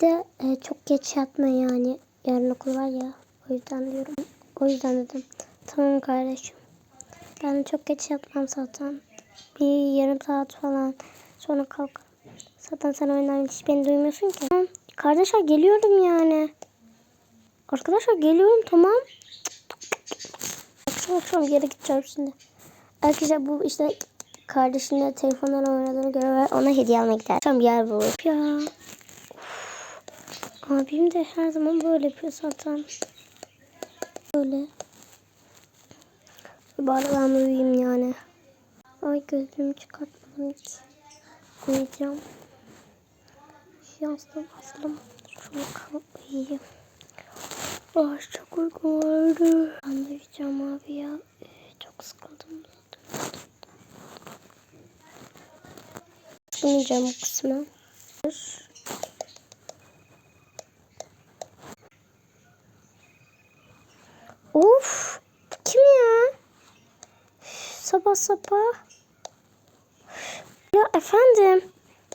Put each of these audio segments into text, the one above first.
de e, çok geç yatma yani. Yarın okul var ya. O yüzden diyorum. O yüzden dedim. Tamam kardeşim. Ben çok geç yatmam zaten. Bir yarım saat falan sonra kalkarım. Zaten sen oyundan hiç beni duymuyorsun ki. Kardeşler geliyorum yani. Arkadaşlar geliyorum tamam. Akşam akşam yere gideceğim şimdi. Arkadaşlar bu işte kardeşinle telefondan oynadığını göre ona hediye almaya gider. Bir yer bulur. Ya. Abim de her zaman böyle yapıyor zaten. Böyle. Bari ben uyuyayım yani. Ay gözlüğümü çıkartmadım hiç. Uyuyacağım. Yastığı bastım. Şunu kalıp uyuyayım. Ah çok uykum vardı. Ben de uyuyacağım abi ya. Ee, çok sıkıldım. Uyuyacağım bu kısmına. Of! Kim ya? Sabah sabah. Ya efendim.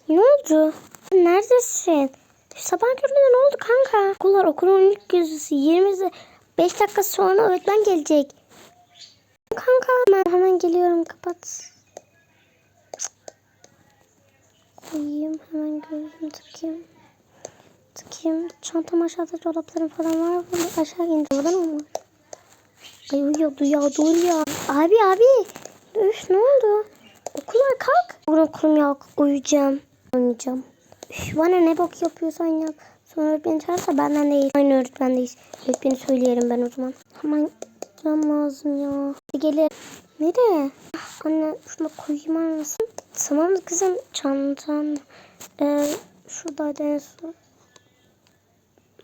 Ne oldu? Neredesin? Sabah köründe ne oldu kanka? Okullar okulun ilk yüzüsü 20 5 dakika sonra öğretmen gelecek. Kanka ben hemen geliyorum kapat. Koyayım hemen gözümü takayım. Takayım. Çantam aşağıda çoraplarım falan var. Bunu aşağı indim. Oradan olmaz. Ay uyuyordu ya dur ya. Abi abi. Üf ne oldu? Okula kalk. Bugün okulum yok. Uyuyacağım. Oynayacağım. Üf, bana ne bok yapıyorsan yap. Sonra öğretmeni çağırsa benden değil. Aynı öğretmendeyiz. Öğretmeni söyleyelim ben o zaman. Hemen gitmem lazım ya. Gelir. Nereye? Ah, Anne şunu koyayım arasın. Tamam kızım çantam. Ee, şuradaydı en son.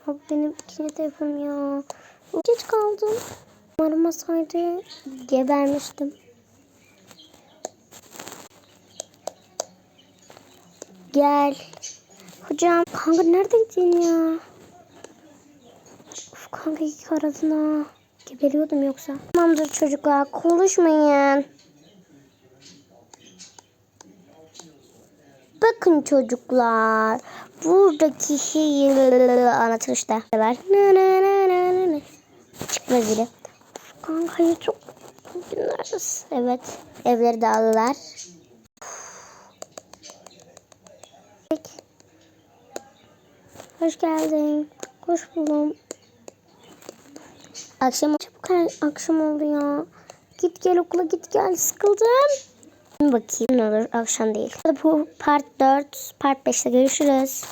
Abi benim ikinci telefonum ya. Geç kaldım. Aramasaydı gebermiştim. Gel. Hocam kanka neredeydin ya? Of kanka iki aradın. Geberiyordum yoksa. Tamamdır çocuklar konuşmayın. Bakın çocuklar. Buradaki şeyi anlatır işte. Çıkmaz bile. Kankayı çok dinleriz. Evet. Evleri. Peki. Hoş geldin. Hoş buldum. Akşam çabuk akşam oldu ya. Git gel okula git gel sıkıldım. Bakayım ne olur akşam değil. Bu part 4, part 5'te görüşürüz.